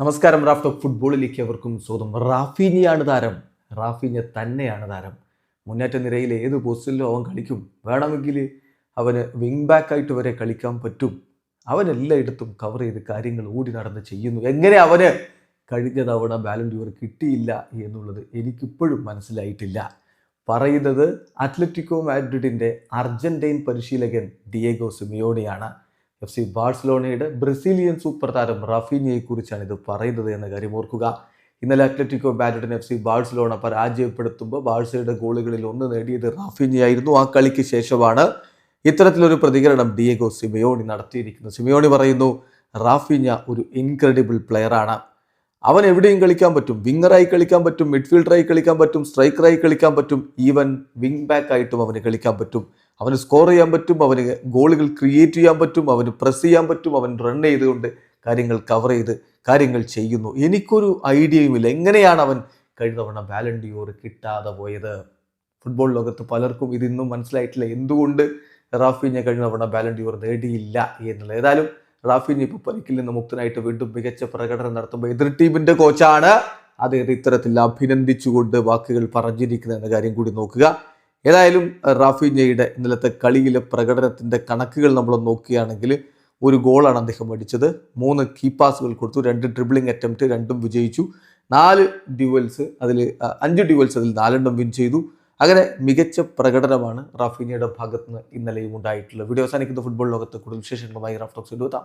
നമസ്കാരം raft of ഫുട്ബോളിലേക്ക് അവർക്കും സ്വന്തം റാഫീനിയാണ് താരം. റാഫീനിയ തന്നെയാണ് താരം. മുന്നേറ്റ നിരയിൽ ഏത് പോസ്റ്റിലും അവൻ കളിക്കും? വേണമെങ്കിൽ അവന് വിങ് ബാക്ക് ആയിട്ട് വരെ കളിക്കാൻ പറ്റും. അവൻ എല്ലായിടത്തും കവർ ചെയ്ത് കാര്യങ്ങൾ ഓടി നടന്ന് ചെയ്യുന്നു. എങ്ങനെ അവന് കഴിഞ്ഞ തവണ ബാലൻഡ്യൂർ കിട്ടിയില്ല എന്നുള്ളത് എനിക്കിപ്പോഴും മനസ്സിലായിട്ടില്ല. പറയുന്നത് അത്ലറ്റിക്കോ മാഡ്രിഡിന്റെ അർജന്റൈൻ പരിശീലകൻ ഡിയേഗോ സിമിയോണിയാണ് എഫ് സി ബാഴ്സലോണയുടെ ബ്രസീലിയൻ സൂപ്പർ താരം റഫീനിയെക്കുറിച്ചാണ് ഇത് പറയുന്നത് എന്ന കാര്യം ഓർക്കുക. ഇന്നലെ അത്ലറ്റിക്കോ മാഡ്രിഡിനെ എഫ് സി ബാഴ്സലോണ പരാജയപ്പെടുത്തുമ്പോൾ ബാഴ്സയുടെ ഗോളുകളിൽ ഒന്ന് നേടിയത് റാഫിനിയായിരുന്നു. ആ കളിക്ക് ശേഷമാണ് ഇത്തരത്തിലൊരു പ്രതികരണം ഡിയേഗോ സിമിയോണി നടത്തിയിരിക്കുന്നത്. സിമിയോണി പറയുന്നു റാഫിഞ്ഞ ഒരു ഇൻക്രെഡിബിൾ പ്ലെയറാണ് അവൻ എവിടെയും കളിക്കാൻ പറ്റും. വിങ്ങറായി കളിക്കാൻ പറ്റും മിഡ്ഫീൽഡറായി കളിക്കാൻ പറ്റും സ്ട്രൈക്കറായി കളിക്കാൻ പറ്റും. ഈവൻ വിങ് ബാക്ക് ആയിട്ടും അവന് കളിക്കാൻ പറ്റും. അവന് സ്കോർ ചെയ്യാൻ പറ്റും അവന് ഗോളുകൾ ക്രിയേറ്റ് ചെയ്യാൻ പറ്റും അവന് പ്രസ് ചെയ്യാൻ പറ്റും അവൻ റൺ ചെയ്തുകൊണ്ട് കാര്യങ്ങൾ കവർ ചെയ്ത് കാര്യങ്ങൾ ചെയ്യുന്നു. എനിക്കൊരു ഐഡിയയുമില്ല എങ്ങനെയാണ് അവൻ കഴിഞ്ഞ തവണ ബാലൻഡിയോർ കിട്ടാതെ പോയത്? ഫുട്ബോൾ ലോകത്ത് പലർക്കും ഇതിന്നും മനസ്സിലായിട്ടില്ല. എന്തുകൊണ്ട് റാഫിനെ കഴിഞ്ഞ തവണ ബാലൻഡിയോർ നേടിയില്ല എന്നുള്ളത്. ഏതായാലും റാഫീഞ്ഞ ഇപ്പോൾ പരിക്കിൽ നിന്ന് മുക്തനായിട്ട് വീണ്ടും മികച്ച പ്രകടനം നടത്തുമ്പോൾ എതിർ ടീമിന്റെ കോച്ചാണ്. അദ്ദേഹത്തെ ഇത്തരത്തിൽ അഭിനന്ദിച്ചുകൊണ്ട് വാക്കുകൾ പറഞ്ഞിരിക്കുന്നത് എന്ന കാര്യം കൂടി നോക്കുക. ഏതായാലും റാഫിഞ്ഞയുടെ ഇന്നലത്തെ കളിയിലെ പ്രകടനത്തിന്റെ കണക്കുകൾ നമ്മൾ നോക്കുകയാണെങ്കിൽ ഒരു ഗോളാണ് അദ്ദേഹം അടിച്ചത്. മൂന്ന് കീ പാസുകൾ കൊടുത്തു രണ്ട് ഡ്രിബിളിംഗ് അറ്റംപ്റ്റ് രണ്ടും വിജയിച്ചു. നാല് ഡ്യുവൽസ് അതിൽ അഞ്ച് ഡ്യുവൽസ് അതിൽ നാലെണ്ണം വിൻ ചെയ്തു. അങ്ങനെ മികച്ച പ്രകടനമാണ് റാഫീനിയുടെ ഭാഗത്ത് നിന്ന് ഇന്നലെയും ഉണ്ടായിട്ടുള്ളത്. വീഡിയോ അവസാനിക്കുന്ന. ഫുട്ബോൾ ലോകത്ത് കൂടുതൽ വിശേഷങ്ങളുമായി റാഫ്റ്റോക്സ് എഴുതാം